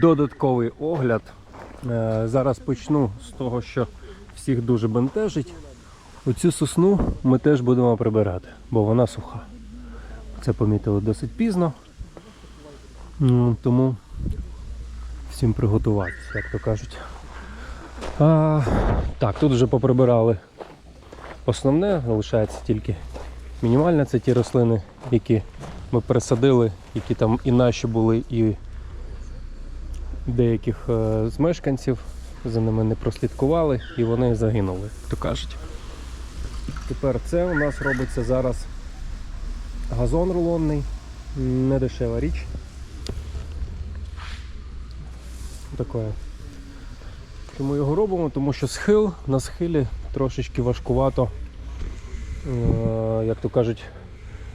додатковий огляд. Е, Зараз почну з того, що всіх дуже бентежить. Оцю сосну ми теж будемо прибирати, бо вона суха. Це помітили досить пізно. Ну, Тому всім приготуватися, як то кажуть. А, так, тут вже поприбирали основне, залишається тільки мінімальне. Це ті рослини, які ми пересадили, які там і наші були, і деяких е, з мешканців за ними не прослідкували і вони загинули, то кажуть. Тепер це у нас робиться зараз газон рулонний, не дешева річ. Таке. Чому його робимо? Тому що схил на схилі трошечки важкувато, е, як то кажуть,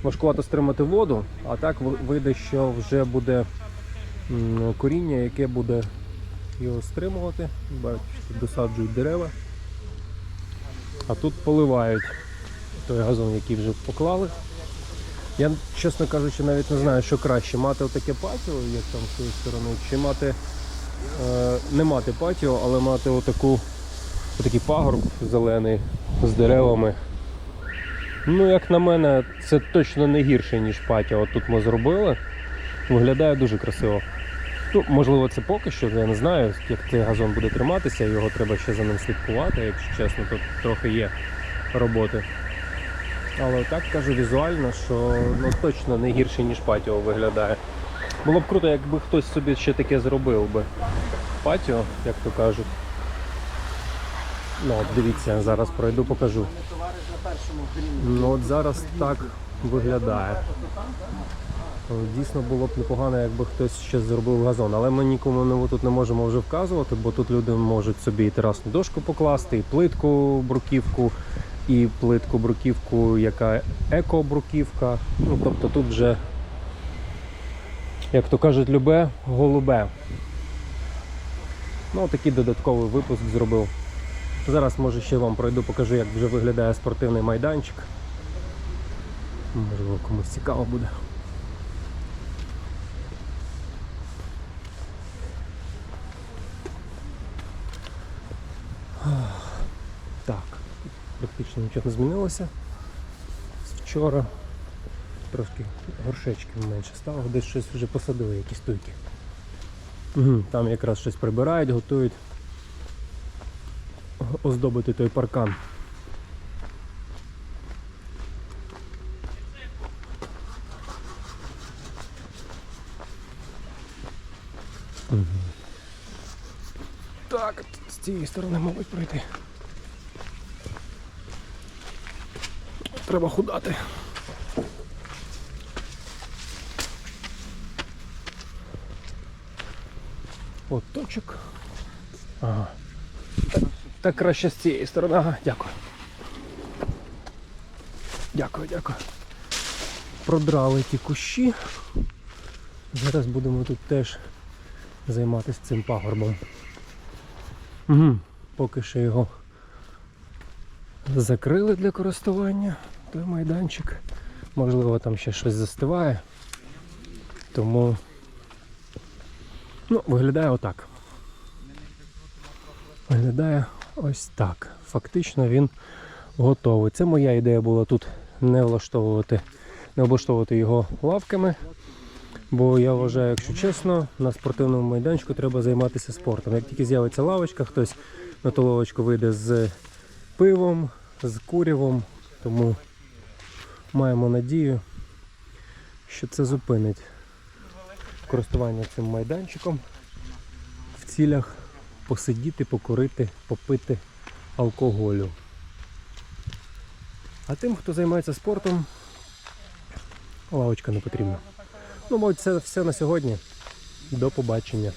важкувато стримати воду, а так вийде, що вже буде коріння, яке буде його стримувати. Бачите, досаджують дерева, а тут поливають той газон, який вже поклали. Я, чесно кажучи, навіть не знаю, що краще, мати отаке патіо, як там з цієї сторони, чи мати е, не мати патіо, але мати отаку, отакий пагорб зелений з деревами. Ну, як на мене, це точно не гірше, ніж патіо. Тут ми зробили. Виглядає дуже красиво. Ну, можливо, це поки що, я не знаю, як цей газон буде триматися, його треба ще за ним слідкувати, якщо чесно, тут трохи є роботи. Але так кажу візуально, що ну, точно не гірше, ніж патіо виглядає. Було б круто, якби хтось собі ще таке зробив би. Патіо, як то кажуть. Ну, от дивіться, зараз пройду, покажу. Ну от зараз так виглядає. Е, Дійсно було б непогано, якби хтось ще зробив газон, але ми нікому тут не можемо вже вказувати, бо тут люди можуть собі і терасну дошку покласти, і плитку бруківку, і плитку бруківку, яка еко-бруківка. Ну, тобто тут вже, як то кажуть, любе голубе. Ну, такий додатковий випуск зробив. Зараз може ще вам пройду, покажу, як вже виглядає спортивний майданчик. Можливо, комусь цікаво буде. Так, практично нічого не змінилося. Вчора трошки горшечків менше стало, десь щось вже посадили, якісь туйки. Там якраз щось прибирають, готують оздобити той паркан. Так, цієї сторони, мабуть, пройти. Треба худати. От точок. Ага. Так, так краще з цієї сторони. Ага, дякую. Дякую, дякую. Продрали ті кущі. Зараз будемо тут теж займатися цим пагорбом. Угу. Поки що його закрили для користування, той майданчик. Можливо, там ще щось застиває. Тому ну, виглядає отак. Виглядає ось так. Фактично він готовий. Це моя ідея була тут не влаштовувати, не облаштовувати його лавками. Бо я вважаю, якщо чесно, на спортивному майданчику треба займатися спортом. Як тільки з'явиться лавочка, хтось на ту лавочку вийде з пивом, з курявом, тому маємо надію, що це зупинить користування цим майданчиком в цілях посидіти, покурити, попити алкоголю. А тим, хто займається спортом, лавочка не потрібна. Ну, мабуть, це все на сьогодні. До побачення.